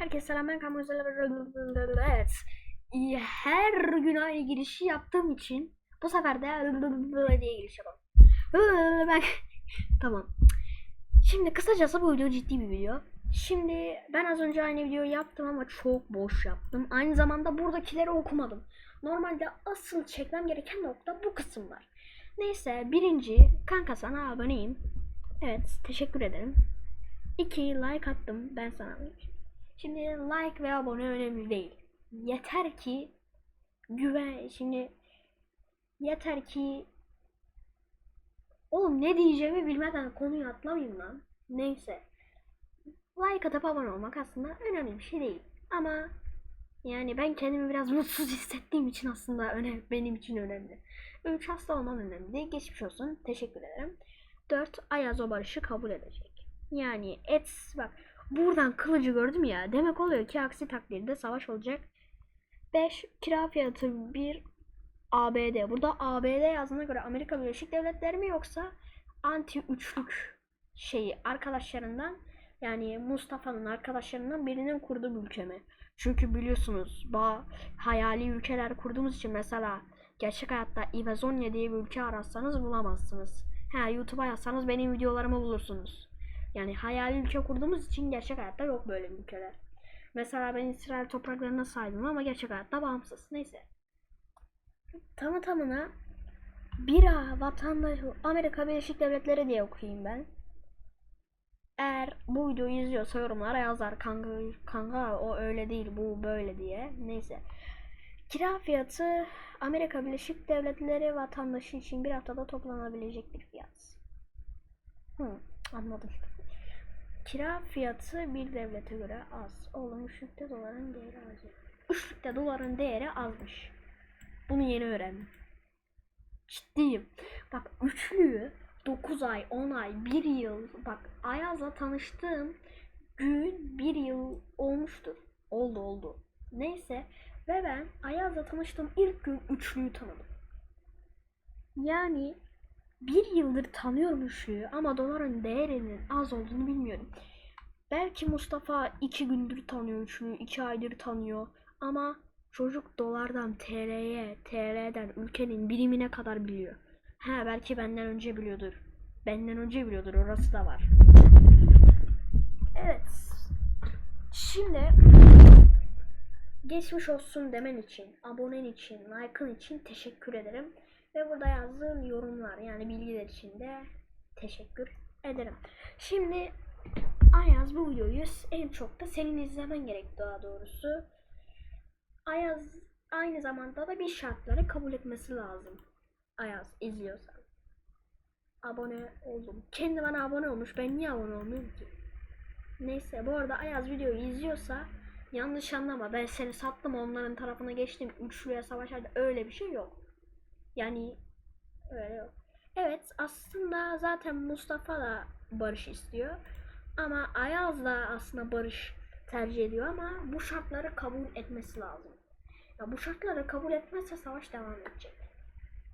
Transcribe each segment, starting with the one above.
Herkese selam ben Kamil Evet. Her gün aynı girişi yaptığım için bu sefer de diye giriş yapalım. Ben... tamam. Şimdi kısacası bu video ciddi bir video. Şimdi ben az önce aynı videoyu yaptım ama çok boş yaptım. Aynı zamanda buradakileri okumadım. Normalde asıl çekmem gereken nokta bu kısımlar. Neyse birinci kanka sana aboneyim. Evet teşekkür ederim. 2 like attım ben sana. Şimdi like ve abone önemli değil. Yeter ki güven şimdi yeter ki Oğlum ne diyeceğimi bilmeden konuyu atlamayayım lan. Neyse. Like atıp abone olmak aslında önemli bir şey değil. Ama yani ben kendimi biraz mutsuz hissettiğim için aslında önemli, benim için önemli. 3 hasta olmam önemli değil. Geçmiş olsun. Teşekkür ederim. 4 Ayaz o barışı kabul edecek. Yani et bak buradan kılıcı gördüm ya. Demek oluyor ki aksi takdirde savaş olacak. 5 kira fiyatı 1 ABD. Burada ABD yazdığına göre Amerika Birleşik Devletleri mi yoksa anti üçlük şeyi arkadaşlarından yani Mustafa'nın arkadaşlarından birinin kurduğu bir ülke mi? Çünkü biliyorsunuz ba hayali ülkeler kurduğumuz için mesela gerçek hayatta Ivezonia diye bir ülke ararsanız bulamazsınız. Ha YouTube'a yazsanız benim videolarımı bulursunuz. Yani hayali ülke kurduğumuz için gerçek hayatta yok böyle ülkeler. Mesela ben İsrail topraklarına sahibim ama gerçek hayatta bağımsız. Neyse. Tamı tamına bir vatandaş Amerika Birleşik Devletleri diye okuyayım ben. Eğer bu videoyu izliyorsa yorumlara yazar kanka, kanka o öyle değil bu böyle diye. Neyse. Kira fiyatı Amerika Birleşik Devletleri vatandaşı için bir haftada toplanabilecek bir fiyat. Hı, anladım. Kira fiyatı bir devlete göre az. Oğlum üçlükte doların değeri az. Üçlükte doların değeri azmış. Bunu yeni öğrendim. Ciddiyim. Bak üçlüyü 9 ay, 10 ay, 1 yıl. Bak Ayaz'la tanıştığım gün 1 yıl olmuştur. Oldu oldu. Neyse ve ben Ayaz'la tanıştığım ilk gün üçlüyü tanıdım. Yani bir yıldır tanıyorum üçlüyü ama doların değerinin az olduğunu bilmiyorum. Belki Mustafa iki gündür tanıyor üçlüyü, iki aydır tanıyor ama çocuk dolardan TL'ye, TL'den ülkenin birimine kadar biliyor. Ha belki benden önce biliyordur. Benden önce biliyordur orası da var. Evet. Şimdi geçmiş olsun demen için, abonen için, like'ın için teşekkür ederim. Ve burada yazdığın yorumlar yani bilgiler için de teşekkür ederim. Şimdi Ayaz bu videoyu en çok da senin izlemen gerek daha doğrusu. Ayaz aynı zamanda da bir şartları kabul etmesi lazım. Ayaz izliyorsan. Abone oldum. Kendi bana abone olmuş. Ben niye abone olmuyorum ki? Neyse bu arada Ayaz videoyu izliyorsa yanlış anlama. Ben seni sattım onların tarafına geçtim. Üçlüye savaşardı. Öyle bir şey yok. Yani. Evet aslında zaten Mustafa da barış istiyor. Ama Ayaz da aslında barış tercih ediyor ama bu şartları kabul etmesi lazım. Ya bu şartları kabul etmezse savaş devam edecek.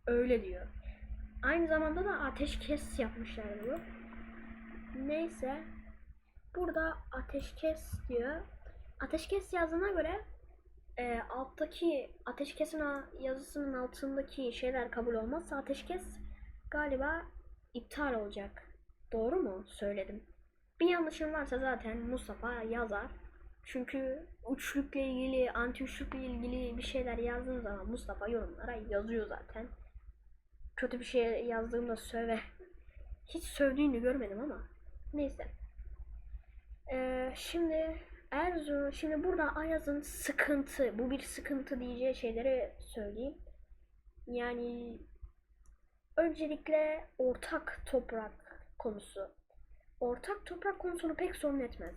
Öyle diyor. Aynı zamanda da ateşkes yapmışlar bu. Neyse. Burada ateşkes diyor. Ateşkes yazdığına göre e, alttaki ateşkesin yazısının altındaki şeyler kabul olmazsa ateşkes galiba iptal olacak. Doğru mu söyledim? Bir yanlışım varsa zaten Mustafa yazar. Çünkü üçlükle ilgili, anti üçlükle ilgili bir şeyler yazdığım zaman Mustafa yorumlara yazıyor zaten. Kötü bir şey yazdığımda söve. Hiç sövdüğünü görmedim ama. Neyse. Ee, şimdi Erzurum, şimdi burada Ayaz'ın sıkıntı, bu bir sıkıntı diyeceği şeyleri söyleyeyim. Yani öncelikle ortak toprak konusu. Ortak toprak konusunu pek sorun etmez.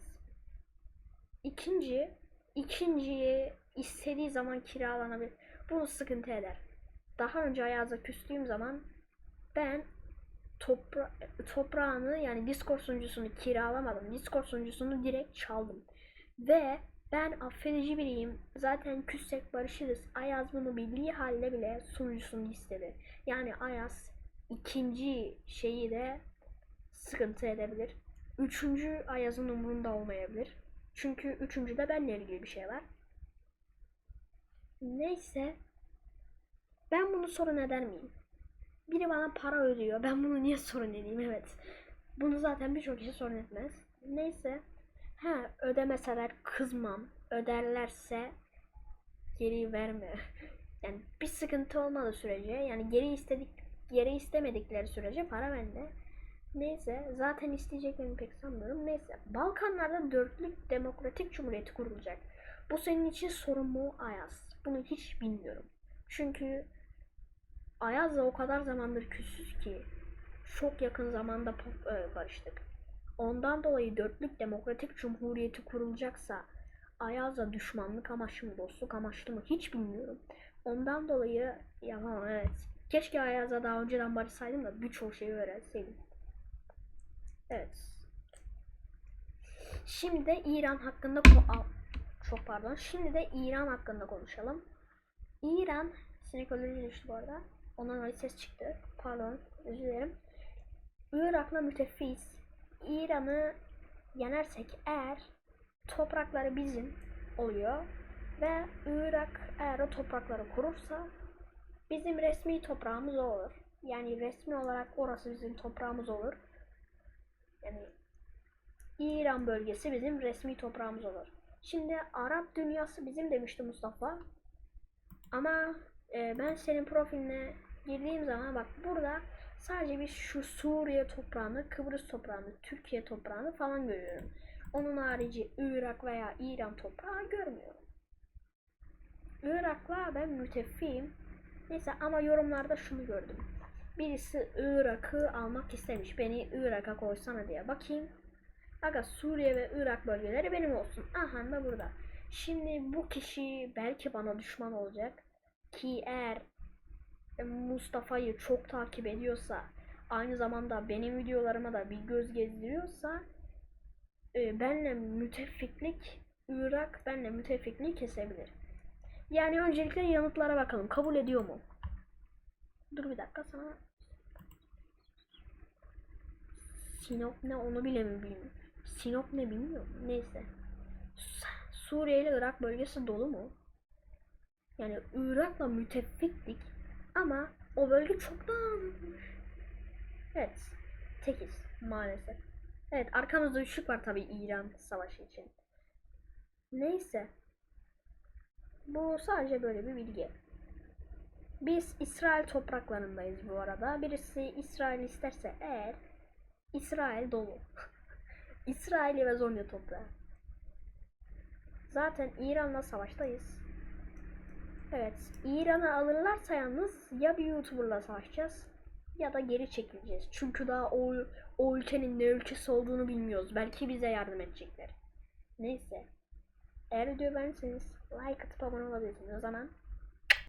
İkinci, ikinciyi istediği zaman kiralanabilir. Bunu sıkıntı eder. Daha önce Ayaz'a küstüğüm zaman ben topra toprağını yani Discord sunucusunu kiralamadım. Discord sunucusunu direkt çaldım. Ve ben affedici biriyim. Zaten küssek barışırız. Ayaz bunu bildiği halde bile sunucusunu istedi. Yani Ayaz ikinci şeyi de sıkıntı edebilir. Üçüncü Ayaz'ın umurunda olmayabilir. Çünkü üçüncüde benle ilgili bir şey var. Neyse. Ben bunu sorun eder miyim? Biri bana para ödüyor. Ben bunu niye sorun edeyim? Evet. Bunu zaten birçok kişi sorun etmez. Neyse. Ha ödemeseler kızmam. Öderlerse geri verme. Yani bir sıkıntı olmadığı sürece yani geri istedik geri istemedikleri sürece para bende. Neyse zaten isteyeceklerini pek sanmıyorum. Neyse Balkanlarda dörtlük demokratik cumhuriyeti kurulacak. Bu senin için sorun mu Ayaz? Bunu hiç bilmiyorum. Çünkü Ayaz'la o kadar zamandır küsüz ki çok yakın zamanda e, barıştık. Ondan dolayı dörtlük demokratik cumhuriyeti kurulacaksa Ayaz'la düşmanlık amaçlı mı dostluk amaçlı mı hiç bilmiyorum. Ondan dolayı yapamam evet. Keşke Ayaz'la daha önceden barışsaydım da birçok şeyi öğrenseydim. Evet. Şimdi de İran hakkında çok pardon. Şimdi de İran hakkında konuşalım. İran sinek düştü bu arada. Ondan dolayı ses çıktı. Pardon. Özür dilerim. Irak'la müttefiyiz. İran'ı yenersek eğer toprakları bizim oluyor ve Irak eğer o toprakları kurursa bizim resmi toprağımız olur. Yani resmi olarak orası bizim toprağımız olur. Yani İran bölgesi bizim resmi toprağımız olur. Şimdi Arap dünyası bizim demişti Mustafa. Ama e, ben senin profiline girdiğim zaman bak burada sadece bir şu Suriye toprağını, Kıbrıs toprağını, Türkiye toprağını falan görüyorum. Onun harici Irak veya İran toprağı görmüyorum. Irak'la ben müttefiyim. Neyse ama yorumlarda şunu gördüm. Birisi Irak'ı almak istemiş. Beni Irak'a koysana diye. Bakayım. Aga Suriye ve Irak bölgeleri benim olsun. Aha da burada. Şimdi bu kişi belki bana düşman olacak. Ki eğer Mustafa'yı çok takip ediyorsa aynı zamanda benim videolarıma da bir göz gezdiriyorsa e, benle müttefiklik Irak benle müttefikliği kesebilir. Yani öncelikle yanıtlara bakalım. Kabul ediyor mu? Dur bir dakika sana Sinop ne onu bile mi bilmiyorum. Sinop ne bilmiyorum. Neyse. Su- Suriye ile Irak bölgesi dolu mu? Yani Irak'la müttefiktik ama o bölge çok dağılmış. Evet. Tekiz maalesef. Evet arkamızda üçlük var tabi İran savaşı için. Neyse. Bu sadece böyle bir bilgi. Biz İsrail topraklarındayız bu arada. Birisi İsrail isterse eğer İsrail dolu. İsrail ve Zonya toprağı. Zaten İran'la savaştayız. Evet, İran'ı alırlarsa yalnız ya bir YouTuber'la savaşacağız ya da geri çekileceğiz. Çünkü daha o, o ülkenin ne ülkesi olduğunu bilmiyoruz. Belki bize yardım edecekler. Neyse. Eğer video beğenirseniz like atıp abone olabilirsiniz. O zaman